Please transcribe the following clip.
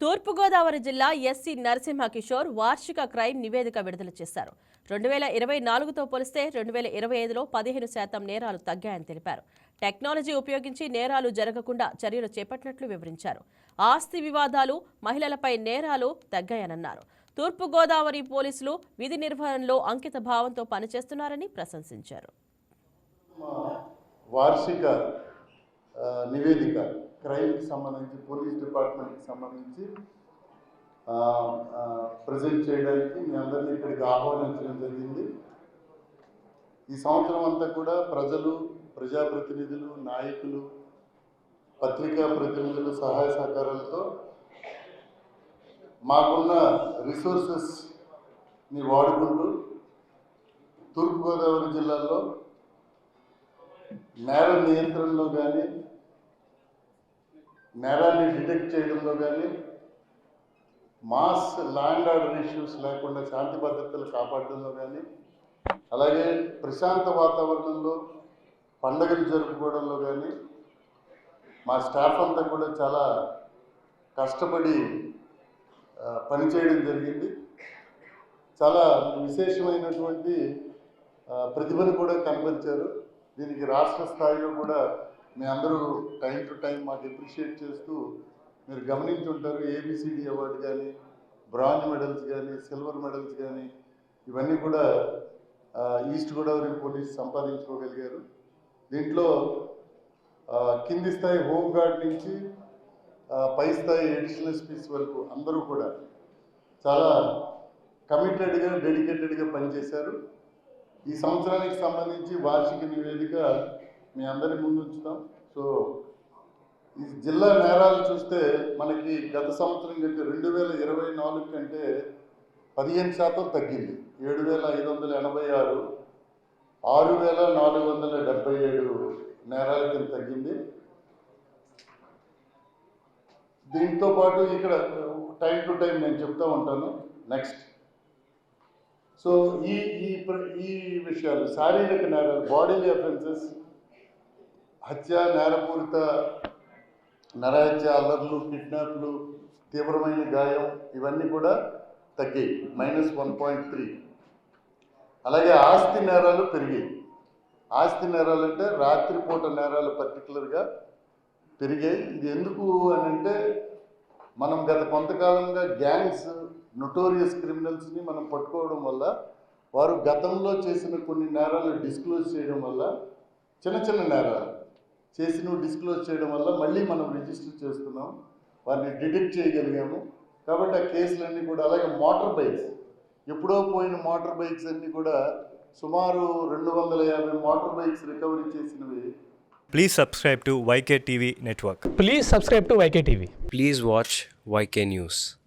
తూర్పుగోదావరి జిల్లా ఎస్సీ నరసింహ కిషోర్ వార్షిక క్రైమ్ నివేదిక విడుదల చేశారు. రెండు వేల ఇరవై నాలుగుతో పోలిస్తే రెండు వేల ఇరవై ఐదులో పదిహేను శాతం నేరాలు తగ్గాయని తెలిపారు. టెక్నాలజీ ఉపయోగించి నేరాలు జరగకుండా చర్యలు చేపట్టినట్లు వివరించారు. ఆస్తి వివాదాలు మహిళలపై నేరాలు తగ్గాయనన్నారు. తూర్పుగోదావరి పోలీసులు విధి నిర్వహణలో అంకిత భావంతో పనిచేస్తున్నారని ప్రశంసించారు. వార్షిక నివేదిక క్రైమ్కి సంబంధించి పోలీస్ డిపార్ట్మెంట్కి సంబంధించి ప్రజెంట్ చేయడానికి మీ అందరినీ ఇక్కడికి ఆహ్వానించడం జరిగింది. ఈ సంవత్సరం అంతా కూడా ప్రజలు ప్రజాప్రతినిధులు నాయకులు పత్రికా ప్రతినిధులు సహాయ సహకారాలతో మాకున్న రిసోర్సెస్ని వాడుకుంటూ తూర్పుగోదావరి జిల్లాలో నేర నియంత్రణలో కానీ నేరాన్ని డిటెక్ట్ చేయడంలో కానీ మాస్ ల్యాండ్ ఆర్డర్ ఇష్యూస్ లేకుండా శాంతి భద్రతలు కాపాడడంలో కానీ అలాగే ప్రశాంత వాతావరణంలో పండగలు జరుపుకోవడంలో కానీ మా స్టాఫ్ అంతా కూడా చాలా కష్టపడి పనిచేయడం జరిగింది. చాలా విశేషమైనటువంటి ప్రతిభను కూడా కనపరిచారు. దీనికి రాష్ట్ర స్థాయిలో కూడా మీ అందరూ టైం టు టైం మాకు అప్రిషియేట్ చేస్తూ మీరు గమనించుంటారు ఏబిసిడి అవార్డు కానీ బ్రాంజ్ మెడల్స్ కానీ సిల్వర్ మెడల్స్ కానీ ఇవన్నీ కూడా ఈస్ట్ గోదావరి పోలీస్ సంపాదించుకోగలిగారు. దీంట్లో కింది స్థాయి హోంగార్డ్ నుంచి పై స్థాయి ఎడిషనల్ ఎస్పీస్ వరకు అందరూ కూడా చాలా కమిటెడ్గా డెడికేటెడ్గా పనిచేశారు. ఈ సంవత్సరానికి సంబంధించి వార్షిక నివేదిక మీ అందరి ముందు ఉంచుతాం. సో ఈ జిల్లా నేరాలు చూస్తే మనకి గత సంవత్సరం కంటే రెండు వేల ఇరవై నాలుగు కంటే పదిహేను శాతం తగ్గింది. ఏడు వేల ఐదు వందల ఎనభై ఆరు ఆరు వేల నాలుగు వందల డెబ్బై ఏడు నేరాల కింద తగ్గింది. దీంతో పాటు ఇక్కడ టైం టు టైం నేను చెప్తూ ఉంటాను. నెక్స్ట్. సో ఈ ఈ ప్ర- ఈ విషయాలు శారీరక నేరాలు బాడీలీ అఫెన్సెస్ హత్య నేరపూరిత నరహత్య అల్లర్లు కిడ్నాప్లు తీవ్రమైన గాయం ఇవన్నీ కూడా తగ్గాయి. మైనస్ వన్ పాయింట్ త్రీ అలాగే ఆస్తి నేరాలు పెరిగాయి. ఆస్తి నేరాలు అంటే రాత్రిపూట నేరాలు పర్టికులర్గా పెరిగాయి. ఇది ఎందుకు అని అంటే మనం గత కొంతకాలంగా గ్యాంగ్స్ నొటోరియస్ క్రిమినల్స్ని మనం పట్టుకోవడం వల్ల వారు గతంలో చేసిన కొన్ని నేరాలు డిస్క్లోజ్ చేయడం వల్ల చిన్న చిన్న నేరాలు. చేసినవి డిస్క్లోజ్ చేయడం వల్ల మళ్ళీ మనం రిజిస్టర్ చేస్తున్నాం వారిని డిటెక్ట్ చేయగలిగాము కాబట్టి ఆ కేసులన్నీ కూడా అలాగే మోటార్ బైక్స్ ఎప్పుడో పోయిన మోటార్ బైక్స్ అన్నీ కూడా సుమారు రెండు వందల యాభై మోటార్ బైక్స్ రికవరీ చేసినవి Please subscribe to YK TV Network. Please subscribe to YK TV. Please watch YK News.